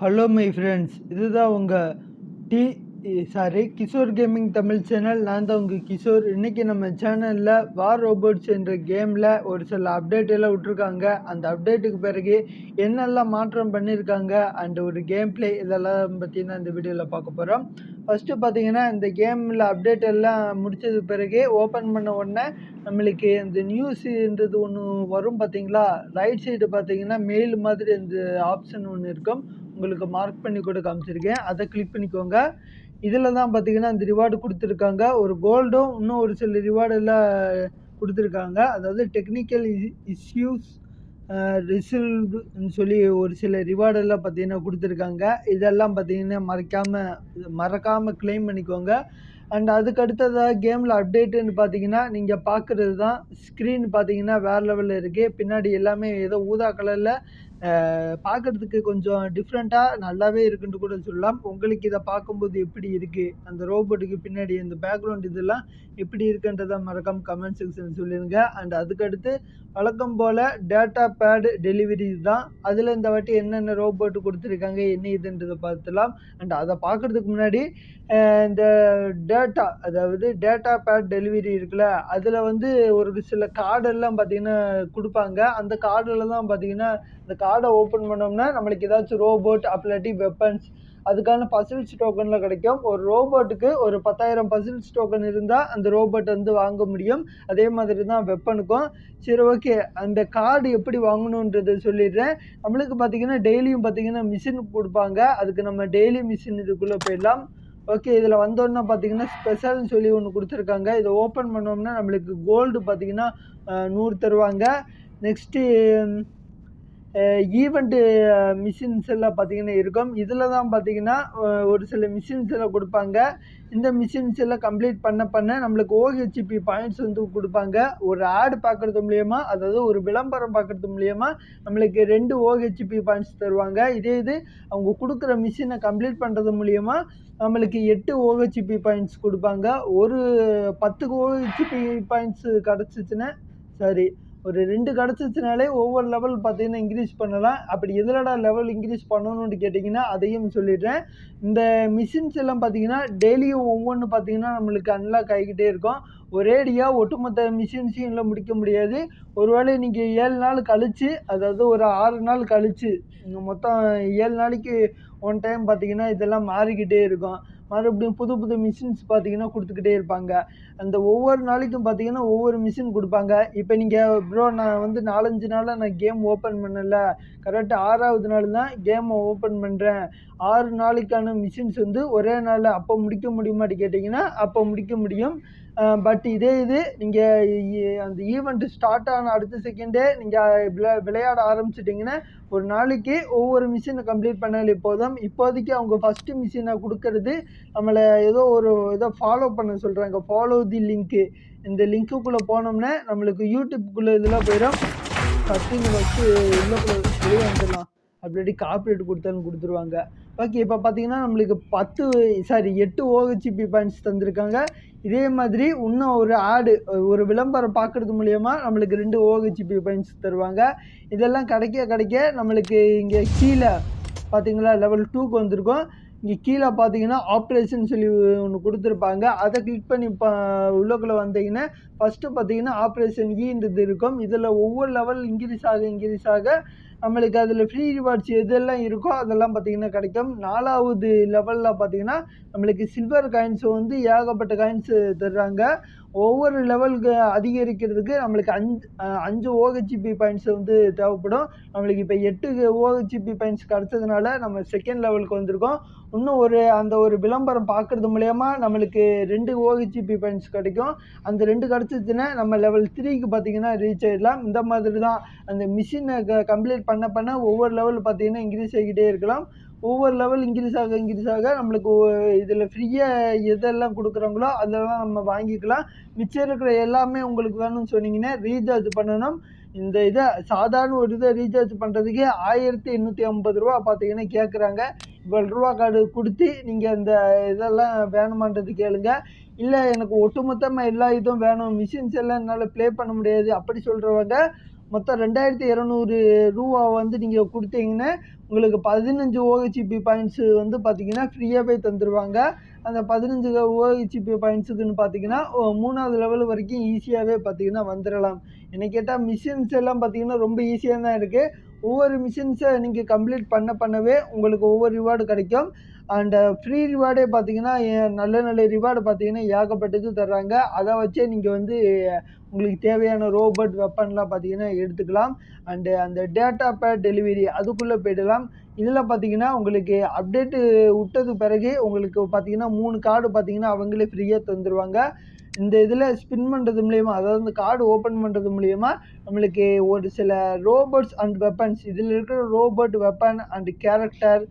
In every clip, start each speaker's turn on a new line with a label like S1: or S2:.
S1: Hello my friends இதுதான் உங்கள் D sorry Kishore gaming Tamil channel நான் தான் உங்கள் கிஷோர் இன்றைக்கி நம்ம சேனலில் வார் ரோபோட்ஸ் என்ற கேமில் ஒரு சில அப்டேட் எல்லாம் விட்ருக்காங்க அந்த அப்டேட்டுக்கு பிறகு என்னெல்லாம் மாற்றம் பண்ணியிருக்காங்க அண்ட் ஒரு கேம் பிளே இதெல்லாம் பார்த்திங்கன்னா இந்த வீடியோவில் பார்க்க போகிறோம் ஃபஸ்ட்டு பார்த்தீங்கன்னா இந்த கேமில் அப்டேட் எல்லாம் முடித்தது பிறகு ஓப்பன் பண்ண உடனே நம்மளுக்கு இந்த நியூஸுன்றது ஒன்று வரும் பார்த்தீங்களா? ரைட் சைடு பார்த்தீங்கன்னா மெயில் மாதிரி இந்த ஆப்ஷன் ஒன்று இருக்கும். உங்களுக்கு மார்க் பண்ணி கூட காமிச்சிருக்கேன். அதை கிளிக் பண்ணிக்கோங்க. இதில் தான் பார்த்தீங்கன்னா அந்த ரிவார்டு கொடுத்துருக்காங்க. ஒரு கோல்டும் இன்னும் ஒரு சில ரிவார்டெல்லாம் கொடுத்துருக்காங்க. அதாவது டெக்னிக்கல் இஷ்யூஸ் ரிசல்வ்னு சொல்லி ஒரு சில ரிவார்டெல்லாம் பார்த்தீங்கன்னா கொடுத்துருக்காங்க. இதெல்லாம் பார்த்தீங்கன்னா மறைக்காமல் மறக்காமல் க்ளைம் பண்ணிக்கோங்க. அண்ட் அதுக்கு அடுத்ததாக கேமில் அப்டேட்டுன்னு பார்த்தீங்கன்னா நீங்கள் பார்க்குறது தான் ஸ்க்ரீன் பார்த்தீங்கன்னா வேறு லெவலில் இருக்குது பின்னாடி எல்லாமே ஏதோ ஊதா கலரில் பார்க்குறதுக்கு கொஞ்சம் டிஃப்ரெண்ட்டாக நல்லாவே இருக்குன்ட்டு கூட சொல்லலாம். உங்களுக்கு இதை பார்க்கும்போது எப்படி இருக்குது அந்த ரோபோட்டுக்கு பின்னாடி இந்த பேக்ரவுண்ட் இதெல்லாம் எப்படி இருக்குன்றதை மறக்காம கமெண்ட் செக்ஷன் சொல்லிடுங்க அண்ட் அதுக்கடுத்து வழக்கம் போல் டேட்டா பேடு டெலிவரி தான். அதில் இந்த வாட்டி என்னென்ன ரோபோட்டு கொடுத்துருக்காங்க என்ன இதுன்றதை பார்த்துலாம். அண்ட் அதை பார்க்குறதுக்கு முன்னாடி இந்த டேட்டா அதாவது டேட்டா பேட் டெலிவரி இருக்குல்ல அதில் வந்து ஒரு சில கார்டெல்லாம் பார்த்தீங்கன்னா கொடுப்பாங்க. அந்த கார்டில் தான் பார்த்தீங்கன்னா இந்த கார்டை ஓப்பன் பண்ணோம்னா நம்மளுக்கு ஏதாச்சும் ரோபோட் அப்படி வெப்பன்ஸ் அதுக்கான பசில்ஸ் டோக்கனில் கிடைக்கும். ஒரு ரோபோட்டுக்கு ஒரு பத்தாயிரம் பசில்ஸ் டோக்கன் இருந்தால் அந்த ரோபோட் வந்து வாங்க முடியும். அதே மாதிரி தான் வெப்பனுக்கும் சரி ஓகே அந்த கார்டு எப்படி வாங்கணுன்றதை சொல்லிடுறேன். நம்மளுக்கு பார்த்தீங்கன்னா டெய்லியும் பார்த்தீங்கன்னா மிஷின் கொடுப்பாங்க. அதுக்கு நம்ம டெய்லி மிஷின் இதுக்குள்ளே போயிடலாம். ஓகே இதில் வந்தோன்னா பார்த்தீங்கன்னா ஸ்பெஷல்னு சொல்லி ஒன்று கொடுத்துருக்காங்க. இதை ஓப்பன் பண்ணோம்னா நம்மளுக்கு கோல்டு பார்த்தீங்கன்னா நூறு தருவாங்க. நெக்ஸ்ட்டு ஈவெண்ட்டு மிஷின்ஸ் எல்லாம் பார்த்தீங்கன்னா இருக்கும். இதில் தான் பார்த்தீங்கன்னா ஒரு சில மிஷின்ஸ் எல்லாம் கொடுப்பாங்க. இந்த மிஷின்ஸ் எல்லாம் கம்ப்ளீட் பண்ண பண்ண நம்மளுக்கு ஓஹெச்பி பாயிண்ட்ஸ் வந்து கொடுப்பாங்க. ஒரு ஆடு பார்க்குறது மூலியமா அதாவது ஒரு விளம்பரம் பார்க்குறது மூலியமா நம்மளுக்கு ரெண்டு ஓஹெச்பி பாயிண்ட்ஸ் தருவாங்க. இதே இது அவங்க கொடுக்குற மிஷினை கம்ப்ளீட் பண்ணுறது மூலியமா நம்மளுக்கு எட்டு ஓஹெச்பி பாயிண்ட்ஸ் கொடுப்பாங்க. ஒரு பத்துக்கு ஓஹெச்பி பாயிண்ட்ஸ் கிடச்சிச்சின்னா சரி. ஒரு ரெண்டு கிடச்சிச்சினாலே ஒவ்வொரு லெவல் பார்த்தீங்கன்னா இன்க்ரீஸ் பண்ணலாம். அப்படி எதிலடா லெவல் இன்க்ரீஸ் பண்ணணும்னு கேட்டிங்கன்னா அதையும் சொல்லிடுறேன். இந்த மிஷின்ஸ் எல்லாம் பார்த்தீங்கன்னா டெய்லியும் ஒவ்வொன்று பார்த்தீங்கன்னா நம்மளுக்கு அன்லாக் ஆகிக்கிட்டே இருக்கும். ஒரேடியாக ஒட்டுமொத்த மிஷின்ஸையும் இல்லை முடிக்க முடியாது. ஒருவேளை நீங்கள் ஏழு நாள் கழித்து அதாவது ஒரு ஆறு நாள் கழித்து மொத்தம் ஏழு நாளைக்கு ஒன் டைம் பார்த்தீங்கன்னா இதெல்லாம் மாறிக்கிட்டே இருக்கும். மறுபடியும் புது புது மிஷின்ஸ் பார்த்தீங்கன்னா கொடுத்துக்கிட்டே இருப்பாங்க. அந்த ஒவ்வொரு நாளைக்கும் பார்த்தீங்கன்னா ஒவ்வொரு மிஷின் கொடுப்பாங்க. இப்போ நீங்கள் ப்ரோ நான் வந்து நாலஞ்சு நாளாக நான் கேம் ஓப்பன் பண்ணல. கரெக்டாக ஆறாவது நாள் தான் கேமை ஓப்பன் பண்ணுறேன் ஆறு நாளைக்கான மிஷின்ஸ் வந்து ஒரே நாளில் அப்போ முடிக்க முடியுமாட்டு கேட்டிங்கன்னா அப்போ முடிக்க முடியும். பட் இதே இது நீங்கள் அந்த ஈவெண்ட் ஸ்டார்ட் ஆன அடுத்த செகண்டே நீங்கள் விளை விளையாட ஆரம்பிச்சிட்டிங்கன்னா ஒரு நாளைக்கு ஒவ்வொரு மிஷினை கம்ப்ளீட் பண்ணாலே போதும். இப்போதைக்கு அவங்க ஃபஸ்ட்டு மிஷினை கொடுக்கறது நம்மளை ஏதோ ஒரு ஏதோ ஃபாலோ பண்ண சொல்கிறாங்க ஃபாலோ தி லிங்க்கு இந்த லிங்க்குள்ளே போனோம்னா நம்மளுக்கு யூடியூப்குள்ளே இதெல்லாம் போயிடும் கட்டிங்க ஃபஸ்ட்டு உள்ளக்குள்ளே வெளியே வந்துடலாம். அப்படி காப்பரேட் கொடுத்தாலும் கொடுத்துருவாங்க. ஓகே இப்போ பார்த்தீங்கன்னா நம்மளுக்கு பத்து சாரி எட்டு ஓஹெச்பி பாயிண்ட்ஸ் தந்திருக்காங்க. இதே மாதிரி இன்னும் ஒரு ஆடு ஒரு விளம்பரம் பார்க்குறது மூலயமா நம்மளுக்கு ரெண்டு ஓஹெச்பி பாயிண்ட்ஸ் தருவாங்க. இதெல்லாம் கிடைக்க கிடைக்க நம்மளுக்கு இங்கே கீழே பார்த்தீங்களா லெவல் டூக்கு வந்திருக்கோம். இங்கே கீழே பார்த்தீங்கன்னா ஆப்ரேஷன் சொல்லி ஒன்று கொடுத்துருப்பாங்க. அதை கிளிக் பண்ணி இப்போ உள்ளக்குள்ளே வந்தீங்கன்னா ஃபஸ்ட்டு பார்த்தீங்கன்னா ஆப்ரேஷன் ஈன்றது இருக்கும். இதில் ஒவ்வொரு லெவல் இன்க்ரீஸ் ஆக இன்க்ரீஸ் ஆக நம்மளுக்கு அதில் ஃப்ரீ ரிவார்ட்ஸ் எதெல்லாம் இருக்கோ அதெல்லாம் பார்த்திங்கன்னா கிடைக்கும். நாலாவது லெவலில் பார்த்திங்கன்னா நம்மளுக்கு சில்வர் காயின்ஸ் வந்து ஏகப்பட்ட காயின்ஸு தர்றாங்க. ஒவ்வொரு லெவலுக்கு அதிகரிக்கிறதுக்கு நம்மளுக்கு அஞ்சு அஞ்சு ஓஹெச்பி பாயிண்ட்ஸ் வந்து தேவைப்படும். நம்மளுக்கு இப்போ எட்டு ஓஹெச்பி பாயிண்ட்ஸ் கிடச்சதுனால நம்ம செகண்ட் லெவலுக்கு வந்திருக்கோம். இன்னும் ஒரு அந்த ஒரு விளம்பரம் பார்க்குறது மூலயமா நம்மளுக்கு ரெண்டு ஓஹெச்பி பாயிண்ட்ஸ் கிடைக்கும். அந்த ரெண்டு கிடச்சிச்சுன்னா நம்ம லெவல் த்ரீக்கு பார்த்திங்கன்னா ரீச் ஆகிடலாம் இந்த மாதிரி தான் அந்த மிஷினை க கம்ப்ளீட் பண்ண பண்ண ஒவ்வொரு லெவல் பார்த்திங்கன்னா இன்க்ரீஸ் ஆகிக்கிட்டே இருக்கலாம். ஒவ்வொரு லெவல் இன்க்ரீஸ் ஆக இன்க்ரீஸ் ஆக நம்மளுக்கு இதில் ஃப்ரீயாக எதெல்லாம் கொடுக்குறாங்களோ அதெல்லாம் நம்ம வாங்கிக்கலாம். மிச்சம் இருக்கிற எல்லாமே உங்களுக்கு வேணும்னு சொன்னீங்கன்னா ரீசார்ஜ் பண்ணணும். இந்த இதை சாதாரண ஒரு இதை ரீசார்ஜ் பண்ணுறதுக்கே ஆயிரத்தி எண்ணூற்றி ஐம்பது ரூபா பார்த்தீங்கன்னா கேட்குறாங்க ரூபா கார்டு கொடுத்து நீங்கள் இந்த இதெல்லாம் வேணுமான்றது கேளுங்க. இல்லை எனக்கு ஒட்டுமொத்தமாக எல்லா இதுவும் வேணும். மிஷின்ஸ் எல்லாம் என்னால் ப்ளே பண்ண முடியாது. அப்படி சொல்கிறவங்க மொத்தம் ரெண்டாயிரத்தி இரநூறு ரூபா வந்து நீங்கள் கொடுத்தீங்கன்னா உங்களுக்கு பதினஞ்சு ஓஹெச்பி பாயிண்ட்ஸு வந்து பார்த்தீங்கன்னா ஃப்ரீயாகவே தந்துடுவாங்க அந்த பதினஞ்சு ஓஹெச்பி பாயிண்ட்ஸுக்குன்னு பார்த்தீங்கன்னா ஓ- மூணாவது லெவல் வரைக்கும் ஈஸியாகவே பார்த்தீங்கன்னா வந்துடலாம் என்னை கேட்டால் மிஷின்ஸ் எல்லாம் பார்த்தீங்கன்னா ரொம்ப ஈஸியாக தான் இருக்குது ஒவ்வொரு மிஷின்ஸை நீங்கள் கம்ப்ளீட் பண்ண பண்ணவே உங்களுக்கு ஒவ்வொரு ரிவார்டு கிடைக்கும். அண்ட் ஃப்ரீ ரிவார்டே பார்த்தீங்கன்னா நல்ல நல்ல ரிவார்டு பார்த்தீங்கன்னா ஏகப்பட்டது தர்றாங்க. அதை வச்சே நீங்கள் வந்து உங்களுக்கு தேவையான ரோபோட் வெப்பன்லாம் பார்த்தீங்கன்னா எடுத்துக்கலாம். அண்டு uh, அந்த டேட்டா பேட் டெலிவரி அதுக்குள்ளே போயிடலாம். இதில் பார்த்தீங்கன்னா உங்களுக்கு அப்டேட்டு விட்டது பிறகு உங்களுக்கு பார்த்தீங்கன்னா மூணு கார்டு பார்த்தீங்கன்னா அவங்களே ஃப்ரீயாக தந்துடுவாங்க இந்த இதில் ஸ்பின் பண்ணுறது மூலியமாக அதாவது இந்த கார்டு ஓப்பன் பண்ணுறது மூலியமாக நம்மளுக்கு ஒரு சில ரோபோட்ஸ் அண்ட் வெப்பன்ஸ் இதில் இருக்கிற robot weapon and character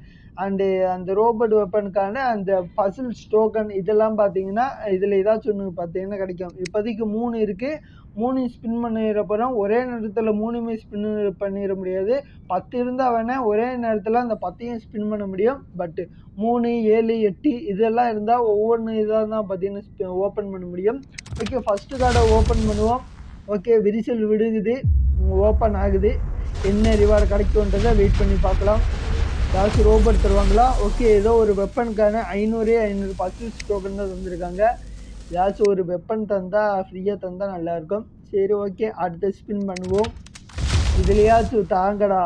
S1: and அந்த ரோபோட் வெப்பனுக்கான அந்த பசில்ஸ் டோக்கன் இதெல்லாம் பார்த்தீங்கன்னா இதில் ஏதாச்சும் ஒன்று பார்த்தீங்கன்னா கிடைக்கும். இப்போதைக்கு மூணு இருக்குது மூணு ஸ்பின் பண்ணிடுறப்பறம் ஒரே நேரத்தில் மூணுமே ஸ்பின் பண்ணிட முடியாது. பத்து இருந்தால் வேணால் ஒரே நேரத்தில் அந்த பத்தையும் ஸ்பின் பண்ண முடியும். பட்டு மூணு ஏழு எட்டு இதெல்லாம் இருந்தால் ஒவ்வொன்று இதாக தான் பார்த்தீங்கன்னா ஓப்பன் பண்ண முடியும். ஓகே ஃபஸ்ட்டு கார்டை ஓப்பன் பண்ணுவோம். ஓகே விரிசல் விடுகுது ஓப்பன் ஆகுது. என்ன ரிவார்டு கிடைக்கும்ன்றதை வெயிட் பண்ணி பார்க்கலாம். ஏதாச்சும் ரோபோட் தருவாங்களா? ஓகே ஏதோ ஒரு வெப்பனுக்கான ஐநூறே ஐநூறு பர்சன்ஸ் டோக்கன் தான் தந்திருக்காங்க ஏதாச்சும் ஒரு வெப்பன் தந்தால் ஃப்ரீயாக தந்தால் நல்லாயிருக்கும். சரி ஓகே அடுத்த ஸ்பின் பண்ணுவோம். இதுலையாச்சும் தாங்கடா.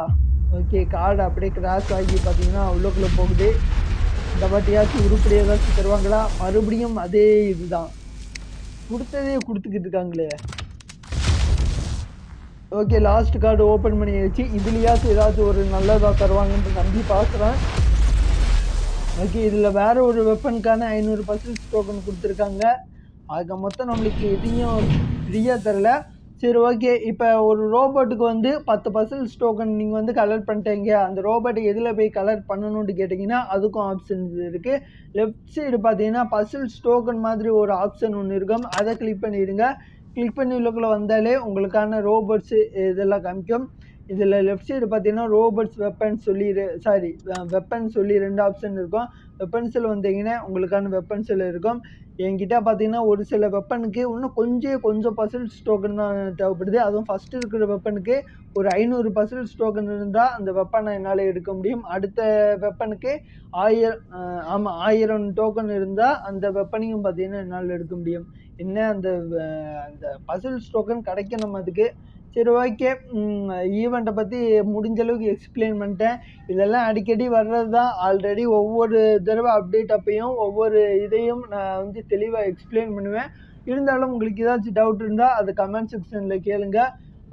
S1: ஓகே கார்டு அப்படியே கிராஸ் ஆகி பார்த்தீங்கன்னா உள்ளுக்குள்ளே போகுது. இந்த வாட்டியாச்சும் உருப்படி ஏதாச்சும் தருவாங்களா? மறுபடியும் அதே இதுதான். கொடுத்ததே கொடுத்துக்கிட்டு இருக்காங்களே. ஓகே லாஸ்ட் கார்டு ஓப்பன் பண்ணி வச்சு இதுலையாச்சும் ஏதாச்சும் ஒரு நல்லதாக தருவாங்கன்ட்டு நம்பி பார்க்குறேன். ஓகே இதில் வேறு ஒரு வெப்பனுக்கான ஐநூறு பர்சன்ட் டோக்கன் கொடுத்துருக்காங்க. அதுக்கு மொத்தம் நம்மளுக்கு எதையும் ஃப்ரீயாக தரல. சரி ஓகே இப்போ ஒரு ரோபோட்டுக்கு வந்து பத்து பர்சன்ட் டோக்கன் நீங்கள் வந்து கலர் பண்ணிட்டீங்க. அந்த ரோபோட்டை எதில் போய் கலர் பண்ணணும்னு கேட்டிங்கன்னா அதுக்கும் ஆப்ஷன் இருக்குது லெஃப்ட் சைடு பார்த்தீங்கன்னா பசில்ஸ் டோக்கன் மாதிரி ஒரு ஆப்ஷன் ஒன்று இருக்கும். அதை கிளிக் பண்ணிவிடுங்க கிளிக் பண்ணி உள்ளுக்குள்ளே வந்தாலே உங்களுக்கான ரோபோட்ஸு இதெல்லாம் காமிக்கும். இதில் லெஃப்ட் சைடு பார்த்தீங்கன்னா ரோபோட்ஸ் வெப்பன் சொல்லி சாரி வெப்பன் சொல்லி ரெண்டு ஆப்ஷன் இருக்கும். வெப்பன்ஸில் வந்தீங்கன்னா உங்களுக்கான வெப்பன்ஸில் இருக்கும். என்கிட்ட பார்த்தீங்கன்னா ஒரு சில வெப்பனுக்கு இன்னும் கொஞ்சம் கொஞ்சம் பர்சன்ட் டோக்கன் தான் தேவைப்படுது. அதுவும் ஃபஸ்ட்டு இருக்கிற வெப்பனுக்கு ஒரு ஐநூறு பர்சன்ட் டோக்கன் இருந்தால் அந்த வெப்பனை என்னால் எடுக்க முடியும். அடுத்த வெப்பனுக்கு ஆயிரம் ஆமாம் ஆயிரம் டோக்கன் இருந்தால் அந்த வெப்பனையும் பார்த்தீங்கன்னா என்னால் எடுக்க முடியும். என்ன அந்த அந்த அந்த பசில்ஸ் டோக்கன் கிடைக்கணும் அதுக்கு? சரி ஓகே ஈவெண்ட்டை பற்றி முடிஞ்ச அளவுக்கு எக்ஸ்பிளைன் பண்ணிட்டேன். இதெல்லாம் அடிக்கடி வர்றது தான் ஆல்ரெடி ஒவ்வொரு தடவை அப்டேட் அப்பையும் ஒவ்வொரு இதையும் நான் வந்து தெளிவாக எக்ஸ்பிளைன் பண்ணுவேன். இருந்தாலும் உங்களுக்கு ஏதாச்சும் டவுட் இருந்தால் அது கமெண்ட் செக்ஷனில் கேளுங்க.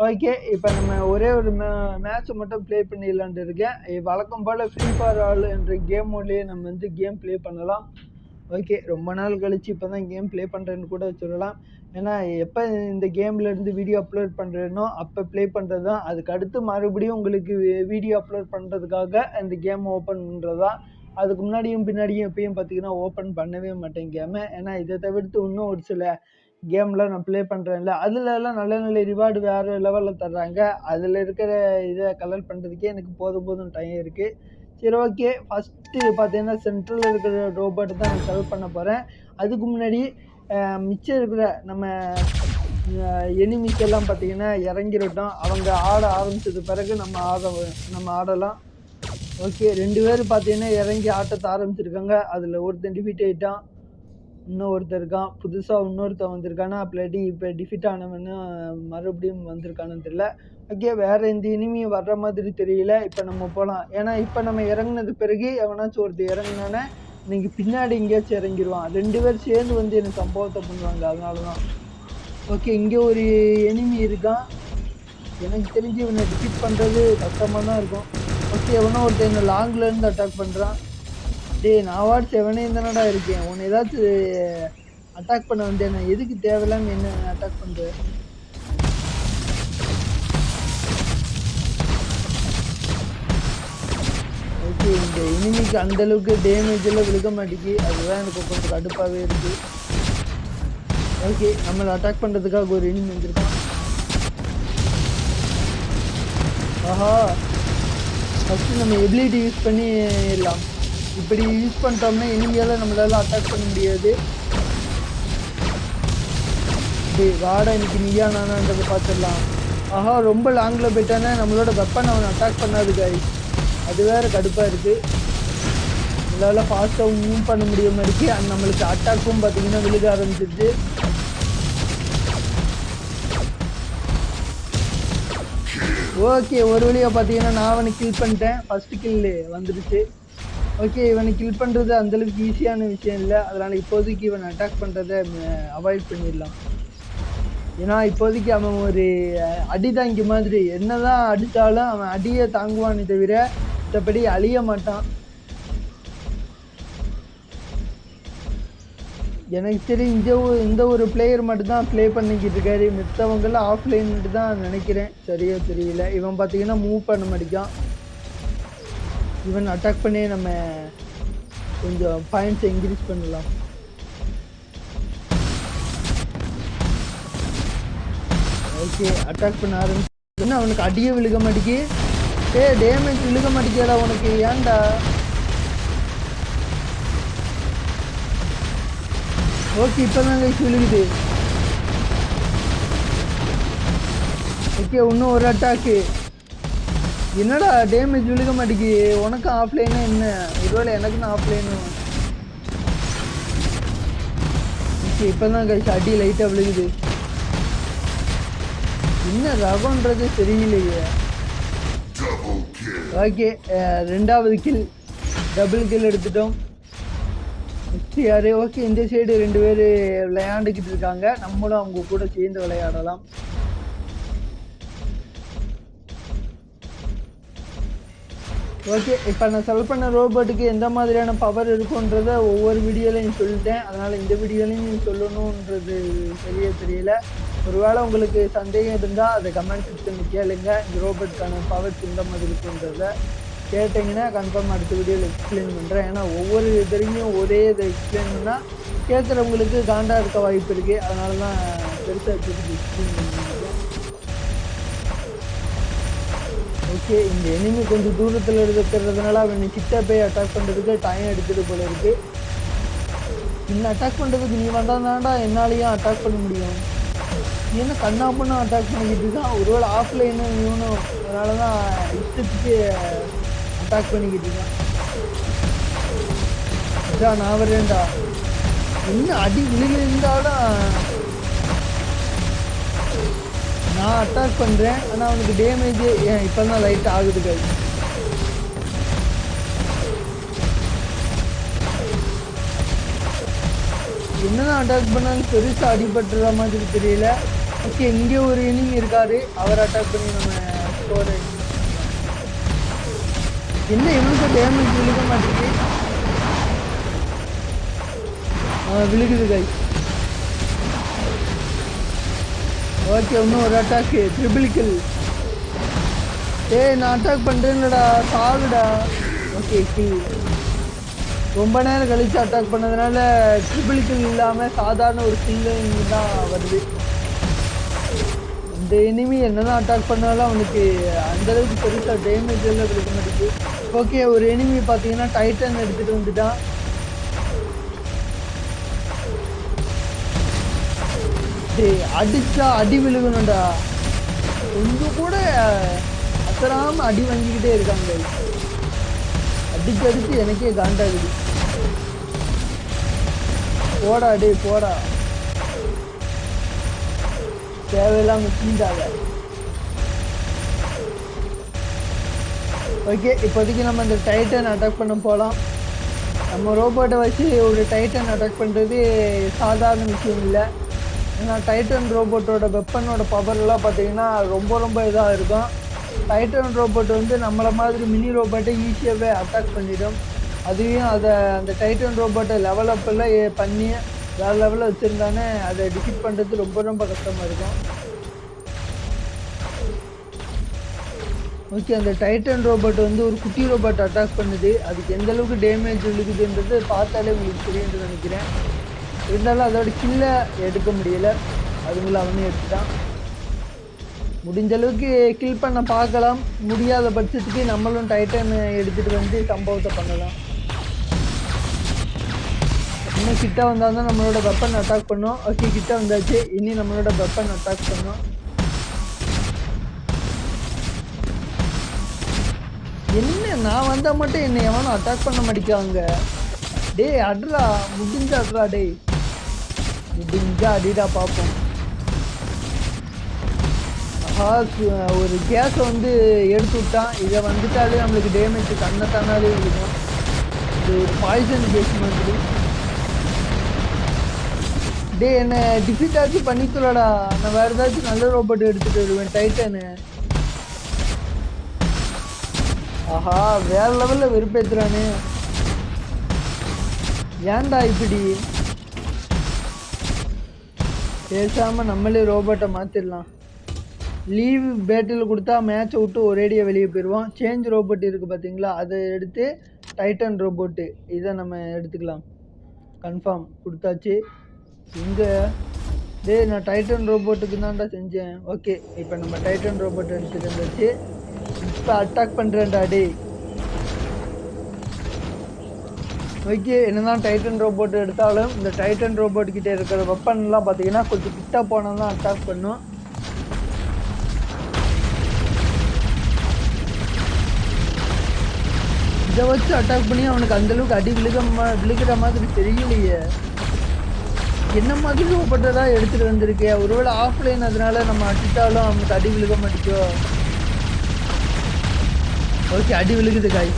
S1: ஓகே இப்போ நம்ம ஒரே ஒரு மே மேட்ச்சை மட்டும் ப்ளே பண்ணிடலான்ட்டு இருக்கேன். வழக்கம் போல் ஃப்ரீ ஃபயர் ஆல் என்ற கேம் மோட்லேயே நம்ம வந்து கேம் ப்ளே பண்ணலாம். ஓகே ரொம்ப நாள் கழிச்சு இப்போ தான் கேம் ப்ளே பண்ணுறேன்னு கூட சொல்லலாம். ஏன்னா எப்போ இந்த கேம்லேருந்து வீடியோ அப்லோட் பண்ணுறேனோ அப்போ ப்ளே பண்ணுறது தான் அதுக்கு அடுத்து மறுபடியும் உங்களுக்கு வீடியோ அப்லோட் பண்ணுறதுக்காக இந்த கேம் ஓப்பன் பண்ணுறது தான் அதுக்கு முன்னாடியும் பின்னாடியும் எப்பயும் பார்த்தீங்கன்னா ஓப்பன் பண்ணவே மாட்டேன் கேமை ஏன்னா இதை தவிர்த்து இன்னும் ஒரு சில கேம்லாம் நான் ப்ளே பண்ணுறேன்ல அதுலலாம் நல்ல நல்ல ரிவார்டு வேறு லெவலில் தர்றாங்க. அதில் இருக்கிற இதை கலர் பண்ணுறதுக்கே எனக்கு போதும் போதும் டைம் இருக்குது சரி ஓகே ஃபஸ்ட்டு பார்த்தீங்கன்னா சென்ட்ரலில் இருக்கிற ரோபோட்டை தான் நான் செலக்ட் பண்ண போகிறேன் அதுக்கு முன்னாடி மிச்சம் இருக்கிற நம்ம எனிமிக்கெல்லாம் பார்த்தீங்கன்னா இறங்கிடட்டும். அவங்க ஆட ஆரம்பித்தது பிறகு நம்ம ஆட நம்ம ஆடலாம். ஓகே ரெண்டு பேர் பார்த்தீங்கன்னா இறங்கி ஆட்டத்தை ஆரம்பிச்சிருக்காங்க. அதில் ஒருத்தன் டிஃபீட் ஆகிட்டான் இன்னும் இருக்கான். புதுசாக இன்னொருத்தன் வந்திருக்கானா? அப்படி இப்போ டிஃபீட் ஆனவனு மறுபடியும் வந்திருக்கானு தெரியல. ஓகே வேற எந்த இனிமையும் வர்ற மாதிரி தெரியல. இப்போ நம்ம போகலாம் ஏன்னா இப்போ நம்ம இறங்குனது பிறகு எவனாச்சும் ஒருத்தர் இறங்குனானே இன்னைக்கு பின்னாடி எங்கேயாச்சும் இறங்கிடுவான் ரெண்டு பேர் சேர்ந்து வந்து எனக்கு சம்பவத்தை பண்ணுவாங்க. அதனால தான் ஓகே இங்கே ஒரு எனிமி இருக்கான் எனக்கு தெரிஞ்சு இவனை டிஃபிட் பண்ணுறது கஷ்டமாக தான் இருக்கும். ஓகே எவனோ ஒருத்தர் என்ன லாங்லேருந்து அட்டாக் பண்ணுறான் டேய் நான் வாட்ஸ் எவனே தானடா இருக்கேன். உன்னை ஏதாச்சும் அட்டாக் பண்ண வந்தேன் நான் எதுக்கு தேவையில்லாமல் என்ன அட்டாக் பண்ணுறேன் ஸோ இந்த அந்தளவுக்கு அந்த அளவுக்கு டேமேஜ் எல்லாம் விழுக மாட்டேங்கி அதுதான் எனக்கு கொஞ்சம் கடுப்பாகவே இருக்கு. ஓகே நம்மளை அட்டாக் பண்ணுறதுக்காக ஒரு இனிமே வந்திருக்கான். ஆஹா. ஃபஸ்ட்டு நம்ம எபிலிட்டி யூஸ் பண்ணிடலாம். இப்படி யூஸ் பண்ணிட்டோம்னா இனிமையால் நம்மளால அட்டாக் பண்ண முடியாது. டேய் வாடா இன்னைக்கு நீயா நானான்றதை பார்த்துடலாம். ஆஹா ரொம்ப லாங்கில் போயிட்டானே. நம்மளோட வெப்பன் அவன் அட்டாக் பண்ணாது காய் அது வேற கடுப்பாக இருக்குது இதால் ஃபாஸ்ட்டாக மூவ் பண்ண முடிய மாதிரி அண்ட் நம்மளுக்கு அட்டாக்கும் பார்த்தீங்கன்னா விழுக ஆரம்பிச்சிருச்சு. ஓகே ஒரு வழியாக பார்த்தீங்கன்னா நான் அவனை கில் பண்ணிட்டேன். ஃபஸ்ட்டு கில்லு வந்துடுச்சு ஓகே இவனை கில் பண்ணுறது அந்தளவுக்கு ஈஸியான விஷயம் இல்லை. அதனால் இப்போதைக்கு இவனை அட்டாக் பண்ணுறதை அவாய்ட் பண்ணிடலாம். ஏன்னா இப்போதைக்கு அவன் ஒரு அடி தாங்கி மாதிரி. என்னதான் அடித்தாலும் அவன் அடியை தாங்குவானே தவிர மற்றபடி அழிய மாட்டான். எனக்கு தெரிஞ்ச இந்த ஒரு பிளேயர் மட்டும்தான் ப்ளே பண்ணிக்கிட்டு இருக்காரு மித்தவங்கெல்லாம் ஆஃப்லைன்ட்டு தான் நினைக்கிறேன். சரியா தெரியல. இவன் பார்த்தீங்கன்னா மூவ் பண்ண மாட்டேங்கான் இவன் அட்டாக் பண்ணி நம்ம கொஞ்சம் பாயிண்ட்ஸ் இன்க்ரீஸ் பண்ணலாம். ஓகே அட்டாக் பண்ண ஆரம்பிச்சு என்ன அவனுக்கு அடியே விழுக மாட்டேங்கி ஏய் டேமேஜ் இழுக்க மாட்டேங்கிறா உனக்கு. ஏன்டா? ஓகே இப்போ தான் கைஸ் விழுகுது. ஓகே இன்னும் ஒரு அட்டாக்கு என்னடா டேமேஜ் விழுக மாட்டேங்கி உனக்கு ஆஃப்லைனா என்ன? ஒருவேளை எனக்குன்னு ஆஃப்லைனும் ஓகே இப்போ தான் கைஸ் அடி லைட்டாக விழுகுது. என்ன ரகம்ன்றது தெரியலையே. ஓகே ரெண்டாவது கில் டபுள் கில் எடுத்துட்டோம். நெக்ஸ்ட் யாரு? ஓகே இந்த சைடு ரெண்டு பேர் விளையாண்டுக்கிட்டு இருக்காங்க. நம்மளும் அவங்க கூட சேர்ந்து விளையாடலாம். ஓகே இப்போ நான் செல் பண்ண ரோபோட்டுக்கு எந்த மாதிரியான பவர் இருக்குன்றத ஒவ்வொரு வீடியோலையும் சொல்லிட்டேன். அதனால் இந்த வீடியோலையும் சொல்லணுன்றது சரியே தெரியல. ஒருவேளை உங்களுக்கு சந்தேகம் இருந்தால் அதை கமெண்ட் செக்ஷனில் கேளுங்க. இந்த ரோபோட்டுக்கான பவர்ஸ் எந்த மாதிரி இருக்குன்றத கேட்டிங்கன்னா கன்ஃபார்ம் அடுத்த வீடியோவில் எக்ஸ்பிளைன் பண்ணுறேன் ஏன்னா ஒவ்வொரு இதுலேயும் ஒரே இதை எக்ஸ்பிளைன் பண்ணால் கேட்குறவங்களுக்கு காண்டாக இருக்க வாய்ப்பு இருக்குது அதனால தான் பெருசாக எடுத்துக்கிட்டு எக்ஸ்பிளைன் பண்ணுறேன் ஓகே இந்த எனிமி கொஞ்சம் தூரத்தில் இருக்கிறதுனால அவன் கிட்ட போய் அட்டாக் பண்ணுறதுக்கு டைம் எடுத்துகிட்டு போல இருக்குது இன்னும் அட்டாக் பண்ணுறதுக்கு நீ வந்தால் தான்டா என்னாலையும் அட்டாக் பண்ண முடியும். என்ன கண்ணா பண்ண அட்டாக் பண்ணிக்கிட்டு இருக்கான் ஒருவேளை ஆஃப்லைனு இவனும் அதனால தான் இஷ்டத்துக்கு அட்டாக் பண்ணிக்கிட்டு இருக்கான் நான் வரேன்டா இன்னும் அடி விழுந்தாலும் நான் அட்டாக் பண்ணுறேன் ஆனால் அவனுக்கு டேமேஜ் ஏன் இப்போ தான் லைட் ஆகுது கை என்னதான் அட்டாக் பண்ணாலும் பெருசாக அடிபட்டுற மாதிரி தெரியல. ஓகே இங்கே ஒரு எனிமி இருக்காரு. அவர் அட்டாக் பண்ணி நம்ம ஸ்கோர் என்ன இவனுக்கு டேமேஜ் விழுக மாட்டேங்குது? விழுகுது கை ஓகே இன்னும் ஒரு அட்டாக்கு ட்ரிபிள் ஏய் நான் அட்டாக் பண்ணுறேன்லடா சாகுடா ஓகே கில் ரொம்ப நேரம் கழிச்சு அட்டாக் பண்ணதுனால ட்ரிபிள் கில் இல்லாமல் சாதாரண ஒரு கில்லு தான் வருது. இந்த எனிமி என்னதான் அட்டாக் பண்ணாலும் அவனுக்கு அந்தளவுக்கு பெருசாக டேமேஜ் எல்லாம் கொடுக்க மாட்டேங்குது. ஓகே ஒரு எனிமி பார்த்தீங்கன்னா டைட்டன் எடுத்துகிட்டு வந்துட்டான். அடிச்சா அடி விழுகணும்டா. கொஞ்சம் கூட அசராம அடி வாங்கிக்கிட்டே இருக்காங்க. அடிச்சு அடிச்சு எனக்கே காண்டாகுது. போடா டேய் போடா. தேவையில்லாம தீண்டாத. ஓகே இப்போதைக்கு நம்ம இந்த டைட்டன் அட்டாக் பண்ண போகலாம் நம்ம ரோபோட்டை வச்சு ஒரு டைட்டன் அட்டாக் பண்ணுறது சாதாரண விஷயம் இல்லை. ஏன்னா டைட்டன் ரோபோட்டோட வெப்பனோட பவர்லாம் பார்த்தீங்கன்னா ரொம்ப ரொம்ப இதாக இருக்கும். டைட்டன் ரோபோட் வந்து நம்மளை மாதிரி மினி ரோபோட்டை ஈஸியாகவே அட்டாக் பண்ணிடும். அதையும் அதை அந்த டைட்டன் ரோபோட்டை லெவலப்பில் பண்ணி வேறு லெவலில் வச்சுருந்தானே அதை டிஃபிட் பண்ணுறது ரொம்ப ரொம்ப கஷ்டமாக இருக்கும். ஓகே அந்த டைட்டன் ரோபோட் வந்து ஒரு குட்டி ரோபோட் அட்டாக் பண்ணுது. அதுக்கு எந்த அளவுக்கு டேமேஜ் விழுகுதுன்றது பார்த்தாலே உங்களுக்கு தெரியும்னு நினைக்கிறேன். இருந்தாலும் அதோட கில்லை எடுக்க முடியல. அதுங்களை அவனே எடுத்துட்டான். முடிஞ்ச அளவுக்கு கில் பண்ண பார்க்கலாம். முடியாத பட்சத்துக்கு நம்மளும் டைட்டன் எடுத்துகிட்டு வந்து சம்பவத்தை பண்ணலாம். இன்னும் கிட்ட வந்தால் தான் நம்மளோட வெப்பன் அட்டாக் பண்ணோம். ஓகே கிட்ட வந்தாச்சு. இனி நம்மளோட வெப்பன் அட்டாக் பண்ணோம். என்ன நான் வந்தால் மட்டும் என்னை எவனும் அட்டாக் பண்ண மாட்டேங்க டேய் அட்ரா முடிஞ்ச அட்ரா டேய். முடிஞ்சா அடிடா பார்ப்போம் ஒரு கேஸை வந்து எடுத்து விட்டான். இதை வந்துட்டாலே நம்மளுக்கு டேமேஜ் கண்ணத்தானாலே இருக்கும் இது ஒரு பாய்சன் கேஸ் மாதிரி. டேய் என்ன டிஃபீட் ஆச்சு சொல்லடா நான் வேறு ஏதாச்சும் நல்ல ரோபோட் எடுத்துகிட்டு வருவேன் டைட்டனு ஆஹா வேற லெவலில் வெறுப்பேத்துறானு. ஏன்டா இப்படி? பேசாமல் நம்மளே ரோபோட்டை மாற்றிடலாம் லீவ் பேட்டில் கொடுத்தா மேட்சை விட்டு ஒரேடியாக வெளியே போயிடுவோம் சேஞ்ச் ரோபோட் இருக்குது பார்த்தீங்களா அதை எடுத்து டைட்டன் ரோபோட்டு இதை நம்ம எடுத்துக்கலாம். கன்ஃபார்ம் கொடுத்தாச்சு. இங்கே. டேய் நான் டைட்டன் ரோபோட்டுக்கு தான்டா செஞ்சேன். ஓகே இப்போ நம்ம டைட்டன் ரோபோட் எடுத்துகிட்டு வந்துச்சு இப்போ அட்டாக் பண்ணுறேன்டா டே ஓகே என்னதான் டைட்டன் ரோபோட் எடுத்தாலும் இந்த டைட்டன் ரோபோட் கிட்டே இருக்கிற வெப்பன்லாம் பார்த்தீங்கன்னா கொஞ்சம் கிட்ட போனால் தான் அட்டாக் பண்ணும். இதை வச்சு அட்டாக் பண்ணி அவனுக்கு அந்த அளவுக்கு அடி விழுக விழுகிற மாதிரி தெரியலையே. என்ன மாதிரி எடுத்துகிட்டு எடுத்துட்டு வந்திருக்கே? ஒருவேளை ஆஃப்லைன் அதனால நம்ம அடித்தாலும் அவனுக்கு அடி விழுக மாட்டேக்கோ ஓகே அடி விழுகுது காய்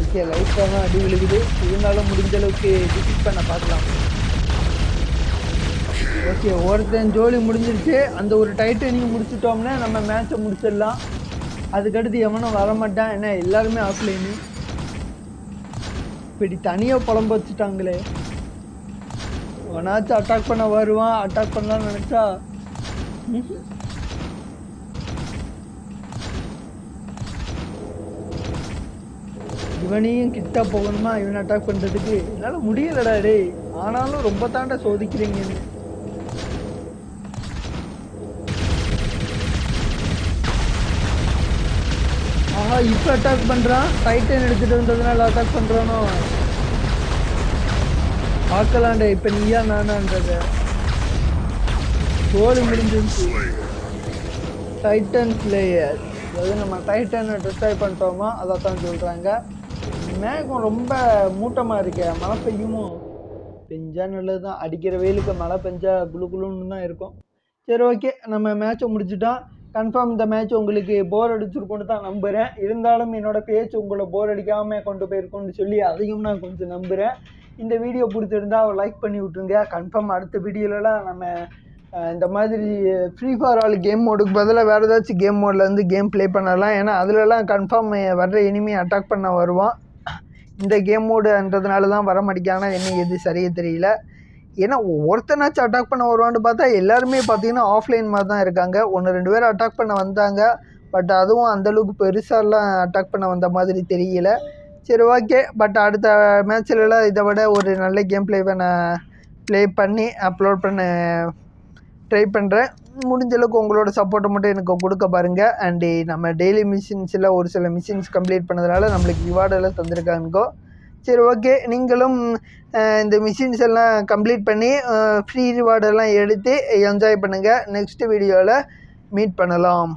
S1: ஓகே லைஃப்பாக தான் அடி விழுகுது. இருந்தாலும் முடிஞ்ச அளவுக்கு விசிட் பண்ண பார்க்கலாம். ஓகே ஒருத்தன் ஜோலி முடிஞ்சிருச்சு. அந்த ஒரு டைட்டனிங் முடிச்சுட்டோம்னா நம்ம மேட்சை முடிச்சிடலாம். அதுக்கடுத்து எவனும் வர மாட்டான் ஏன்னா எல்லாருமே ஆஃப்லைனு இப்படி தனியாக புலம்ப வச்சுட்டாங்களே. உனாச்சும் அட்டாக் பண்ண வருவான். அட்டாக் பண்ணலாம்னு நினச்சா இவனையும் கிட்ட போகணுமா? இவனை அட்டாக் பண்ணுறதுக்கு என்னால் முடியலடா டேய். ஆனாலும் ரொம்ப தாண்டா சோதிக்கிறீங்கன்னு. ஆஹா இப்போ அட்டாக் பண்ணுறான் டைட்டன் எடுத்துகிட்டு வந்ததுனால அட்டாக் பண்ணுறானோ பார்க்கலாண்டே இப்போ நீயா நானான்றத. கோல் முடிஞ்சிருச்சு. டைட்டன் பிளேயர் அதாவது நம்ம டைட்டனை டிஸ்ட்ராய் பண்ணிட்டோமோ? அதை தான் சொல்கிறாங்க மேகம் ரொம்ப மூட்டமாக இருக்கே மழை பெய்யுமோ? பெஞ்சா நல்லது தான் அடிக்கிற வெயிலுக்கு மழை பெஞ்சா குளு குளுன்னு தான் இருக்கும். சரி ஓகே நம்ம மேட்சை முடிச்சிட்டோம். கன்ஃபார்ம் இந்த மேட்ச் உங்களுக்கு போர் அடிச்சிருக்கும்னு தான் நம்புகிறேன் இருந்தாலும் என்னோட பேச்சு உங்களை போர் அடிக்காமல் கொண்டு போயிருக்கோன்னு சொல்லி அதையும் நான் கொஞ்சம் நம்புகிறேன் இந்த வீடியோ பிடிச்சிருந்தா லைக் பண்ணி விட்ருங்க கன்ஃபார்ம் அடுத்த வீடியோலலாம் நம்ம இந்த மாதிரி ஃப்ரீ ஃபார் ஆல் கேம் மோடுக்கு பதிலாக வேறு ஏதாச்சும் கேம் மோடில் வந்து கேம் ப்ளே பண்ணலாம். ஏன்னா அதுலலாம் கன்ஃபார்ம் வர்ற இனிமே அட்டாக் பண்ண வருவான். இந்த கேம் மோடுன்றதுனால தான் வர மாட்டேங்கானா என்ன எது சரியே தெரியல. ஏன்னா ஒருத்தனாச்சும் அட்டாக் பண்ண வருவான்னு பார்த்தா எல்லாருமே பார்த்தீங்கன்னா ஆஃப்லைன் மாதிரி தான் இருக்காங்க. ஒன்று ரெண்டு பேர் அட்டாக் பண்ண வந்தாங்க. பட் அதுவும் அந்தளவுக்கு பெருசாலாம் அட்டாக் பண்ண வந்த மாதிரி தெரியல. சரி ஓகே பட் அடுத்த மேட்ச்லலாம் இதை விட ஒரு நல்ல கேம் ப்ளேவை நான் ப்ளே பண்ணி அப்லோட் பண்ண ட்ரை பண்ணுறேன் முடிஞ்ச அளவுக்கு உங்களோட சப்போர்ட்டை மட்டும் எனக்கு கொடுக்க பாருங்கள் அண்டு நம்ம டெய்லி மிஷின்ஸில் ஒரு சில மிஷின்ஸ் கம்ப்ளீட் பண்ணதுனால நம்மளுக்கு ரிவார்டெல்லாம் தந்திருக்காங்கோ. சரி ஓகே நீங்களும் இந்த மிஷின்ஸ் எல்லாம் கம்ப்ளீட் பண்ணி ஃப்ரீ ரிவார்டெல்லாம் எடுத்து என்ஜாய் பண்ணுங்கள் நெக்ஸ்ட் வீடியோவில் மீட் பண்ணலாம்.